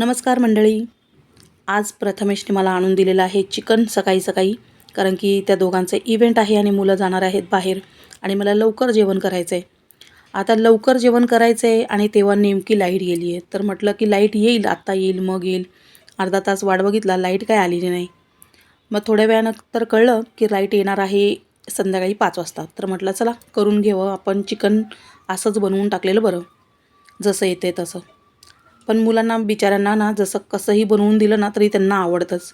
नमस्कार मंडळी. आज प्रथमेशने मला आणून दिलेलं आहे चिकन सकाळी सकाळी कारण की त्या दोघांचं इव्हेंट आहे आणि मुलं जाणार आहेत बाहेर आणि मला लवकर जेवण करायचं आहे आता लवकर जेवण करायचं आहे आणि तेव्हा नेमकी लाइट गेली आहे. तर म्हटलं की लाइट येईल आत्ता येईल मग येईल. अर्धा तास वाट बघितला लाइट काय आलेली नाही. मग थोड्या वेळानं तर कळलं की लाइट येणार आहे संध्याकाळी पाच वाजता. तर म्हटलं चला करून घेऊ आपण चिकन असंच बनवून टाकलेलं बरं. जसं येते तसं. पण मुलांना बिचाऱ्यांना ना जसं कसंही बनवून दिलं ना तरी त्यांना आवडतंच.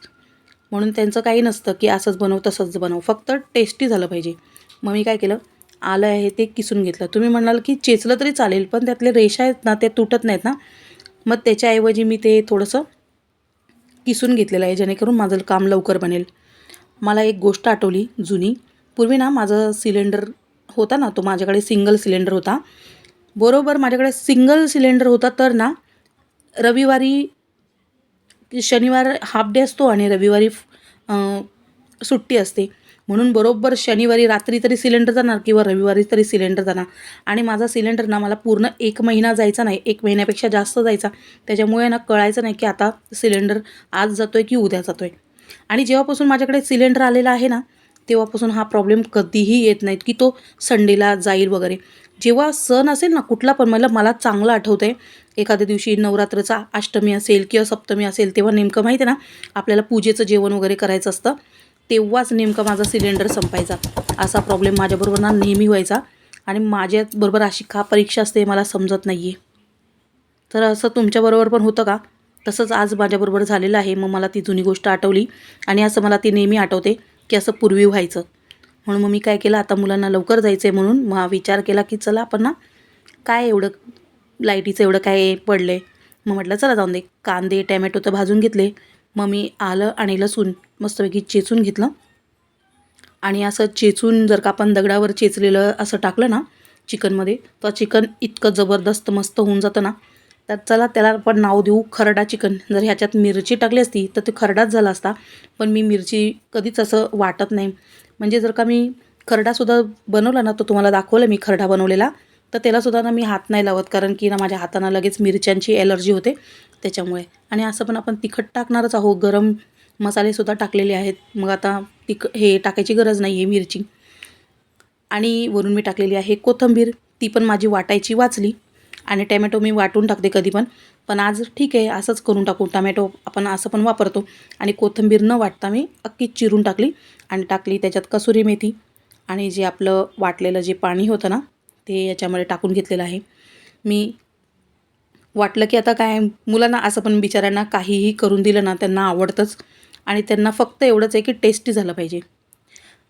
म्हणून त्यांचं काही नसतं की असंच बनव तसंच बनव. फक्त टेस्टी झालं पाहिजे. मग मी काय केलं? आलं आहे ते किसून घेतलं. तुम्ही म्हणाल की चेचलं तरी चालेल पण त्यातले रेषा आहेत ना ते तुटत नाहीत ना. मग त्याच्याऐवजी मी ते थोडंसं किसून घेतलेलं आहे जेणेकरून माझं काम लवकर बनेल. मला एक गोष्ट आठवली जुनी. पूर्वी ना माझं सिलेंडर होता ना तो माझ्याकडे सिंगल सिलेंडर होता. बरोबर माझ्याकडे सिंगल सिलेंडर होता तर ना रविवारी शनिवार हाफ डे असतो आणि रविवारी सुट्टी असते. म्हणून बरोबर शनिवारी रात्री तरी सिलेंडर जाणार किंवा रविवारी तरी सिलेंडर जाणार. आणि माझा सिलेंडर ना मला पूर्ण एक महिना जायचा नाही एक महिन्यापेक्षा जास्त जायचा. त्याच्यामुळे ना कळायचं नाही की आता सिलेंडर आज जातो आहे की उद्या जातो आहे आणि जेव्हापासून माझ्याकडे सिलेंडर आलेला आहे ना तेव्हापासून हा प्रॉब्लेम कधीही येत नाहीत की तो संडेला जाईल वगैरे. जेव्हा सण असेल ना कुठला पण मला मला चांगलं आठवतं आहे एखाद्या दिवशी नवरात्रचा अष्टमी असेल किंवा सप्तमी असेल तेव्हा नेमकं माहिती आहे ना? आपल्याला पूजेचं जेवण वगैरे करायचं असतं. तेव्हाच नेमका माझा सिलेंडर संपायचा. असा प्रॉब्लेम माझ्याबरोबर ना नेहमी व्हायचा. आणि माझ्याबरोबर अशी का परीक्षा असते मला समजत नाही आहे तर असं तुमच्याबरोबर पण होतं का? तसंच आज माझ्याबरोबर झालेलं आहे. मग मला ती जुनी गोष्ट आठवली. आणि असं मला ती नेहमी आठवते की असं पूर्वी व्हायचं. म्हणून मग मी काय केलं? आता मुलांना लवकर जायचं आहे म्हणून मग विचार केला की चला आपण ना काय एवढं लाईटीचं एवढं काय पडलं आहे मग म्हटलं चला जाऊन दे. कांदे टॅमॅटो तर भाजून घेतले. मग मी आलं आणि लसूण मस्तपैकी चेचून घेतलं. आणि असं चेचून जर का आपण दगडावर चेचलेलं असं टाकलं ना चिकनमध्ये तर चिकन इतकं जबरदस्त मस्त होऊन जातं ना. तर चला त्याला आपण नाव देऊ खरडा चिकन. जर ह्याच्यात मिरची टाकली असती तर ते खरडाच झाला असता. पण मी मिरची कधीच असं वाटत नाही. म्हणजे जर का मी खरडासुद्धा बनवला ना तर तुम्हाला दाखवलं मी खरडा बनवलेला. तर त्यालासुद्धा ना मी हात नाही लावत कारण की ना माझ्या हातांना लगेच मिरच्यांची ॲलर्जी होते त्याच्यामुळे. आणि असं पण आपण तिखट टाकणारच आहोत गरम मसालेसुद्धा टाकलेले आहेत. मग आता तिख हे टाकायची गरज नाही आहे मिरची. आणि वरून मी टाकलेली आहे कोथिंबीर ती पण माझी वाटायची वाचली. आणि टॅमॅटो मी वाटून टाकते कधी पण. पण आज ठीक आहे असंच करून टाकू. टमॅटो आपण असं पण वापरतो. आणि कोथिंबीर न वाटता मी अक्की चिरून टाकली. आणि टाकली त्याच्यात कसुरी मेथी. आणि जे आपलं वाटलेलं जे पाणी होतं ना ते याच्यामध्ये टाकून घेतलेलं आहे. मी वाटलं की आता काय मुलांना असं पण बिचाऱ्यांना काहीही करून दिलं ना त्यांना आवडतंच आणि त्यांना फक्त एवढंच आहे की टेस्टी झालं पाहिजे.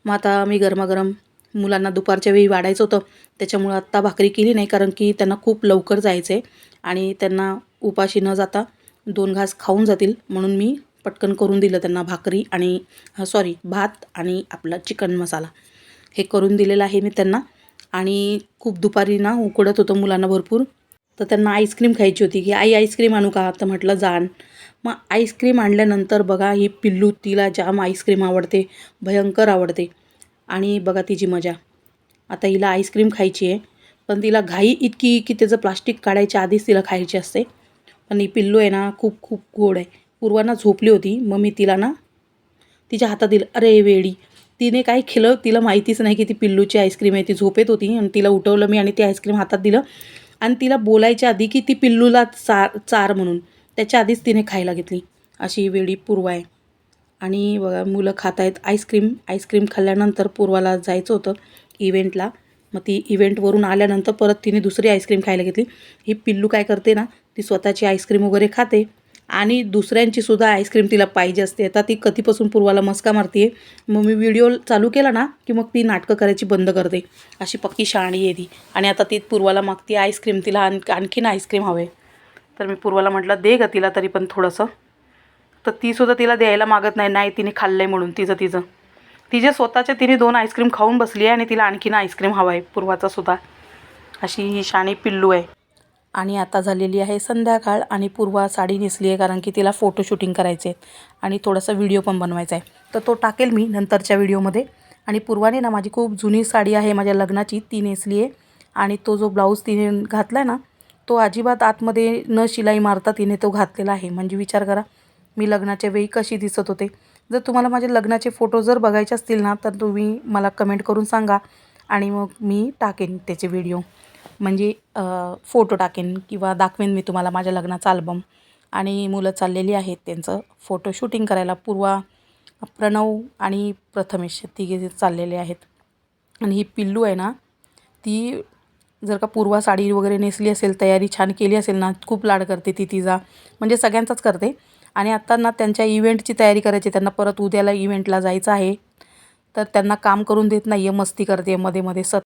मग आता मी गरमागरम मुलांना दुपारच्या वेळी वाढायचं होतं. त्याच्यामुळं आत्ता भाकरी केली नाही कारण की त्यांना खूप लवकर जायचं आहे आणि त्यांना उपाशी न जाता दोन घास खाऊन जातील म्हणून मी पटकन करून दिलं त्यांना भाकरी आणि सॉरी भात आणि आपला चिकन मसाला. हे करून दिलेलं आहे मी त्यांना. आणि खूप दुपारी ना उकडत होतं मुलांना भरपूर. तर त्यांना आईस्क्रीम खायची होती की आई आईस्क्रीम आणू का? तर म्हटलं जाण. मग आईस्क्रीम आणल्यानंतर बघा ही पिल्लू तिला जाम आईस्क्रीम आवडते भयंकर आवडते. आणि बघा तिची मजा. आता हिला आईस्क्रीम खायची आहे पण तिला घाई इतकी की त्याचं प्लास्टिक काढायच्या आधीच तिला खायची असते. पण ही पिल्लू आहे ना खूप खूप गोड आहे. पूर्वांना झोपली होती मग मी तिला ना तिच्या हातात दिलं अरे वेडी. तिने काय केलं तिला माहितीच नाही की ती पिल्लूची आईस्क्रीम आहे ती झोपेत होती आणि तिला उठवलं मी आणि ती आईस्क्रीम हातात दिलं. आणि तिला बोलायच्या आधी की ती पिल्लूला चार चार म्हणून. त्याच्या आधीच तिने खायला घेतली. अशी वेळी वेडी पूर्वा आहे. आणि बघा मुलं खात आहेत. आईस्क्रीम आईस्क्रीम खाल्ल्यानंतर पूर्वाला जायचं होतं इव्हेंटला. मग ती इव्हेंटवरून आल्यानंतर परत तिने दुसरी आईस्क्रीम खायला घेतली. ही पिल्लू काय करते ना ती स्वतःची आईस्क्रीम वगैरे खाते. आणि दुसऱ्यांची सुद्धा आईस्क्रीम तिला पाहिजे असते. आता ती कधीपासून पूर्वाला मस्का मारते मग मी व्हिडिओ चालू केला ना की मग ती नाटकं करायची बंद करते. अशी पक्की शाणी आहे ती. आणि आता ती पूर्वाला मागते आईस्क्रीम तिला आण आणखीन आईस्क्रीम हवे. तर मी पूर्वाला म्हटलं दे ग तिला तरी पण थोडंसं. तर तीसुद्धा तिला द्यायला मागत नाही. नाही तिने खाल्लं आहे म्हणून तिचं तिचं. तिच्या स्वतःच्या तिने दोन आईस्क्रीम खाऊन बसली आहे आणि तिला आणखीन आईस्क्रीम हवा आहे पूर्वाचासुद्धा अशी ही शाणी पिल्लू आहे. आणि आता झालेली आहे संध्याकाळ आणि पूर्वा साडी नेसली आहे कारण की तिला फोटो शूटिंग करायचे आहेत. आणि थोडासा व्हिडिओ पण बनवायचा आहे. तर तो टाकेल मी नंतरच्या व्हिडिओमध्ये आणि पूर्वाने ना माझी खूप जुनी साडी आहे माझ्या लग्नाची ती नेसली आहे. आणि तो जो ब्लाऊज तिने घातला आहे ना तो अजिबात आतमध्ये न शिलाई मारता तिने तो घातलेला आहे. म्हणजे विचार करा मी लग्नाच्या वेळी कशी दिसत होते. जर तुम्हाला माझे लग्नाचे फोटो जर बघायचे असतील ना तर तुम्ही मला कमेंट करून सांगा. आणि मग मी टाकेन त्याचे व्हिडिओ म्हणजे फोटो टाकेन किंवा दाखवेन मी तुम्हाला माझ्या लग्नाचा अल्बम आणि मुलं चाललेली आहेत त्यांचं फोटो शूटिंग करायला पूर्वा प्रणव आणि प्रथमेश तिघे चाललेले आहेत. आणि ही पिल्लू आहे ना ती जर का पूर्वा साडी वगैरे नेसली असेल तयारी छान केली असेल ना खूप लाड करते ती तिचा. म्हणजे सगळ्यांचाच करते. आणि आत्ता ना त्यांच्या इव्हेंटची तयारी करायची त्यांना परत उद्याला इव्हेंटला जायचं आहे. तर त्यांना काम करून देत नाही आहे मस्ती करते मध्ये मध्ये सत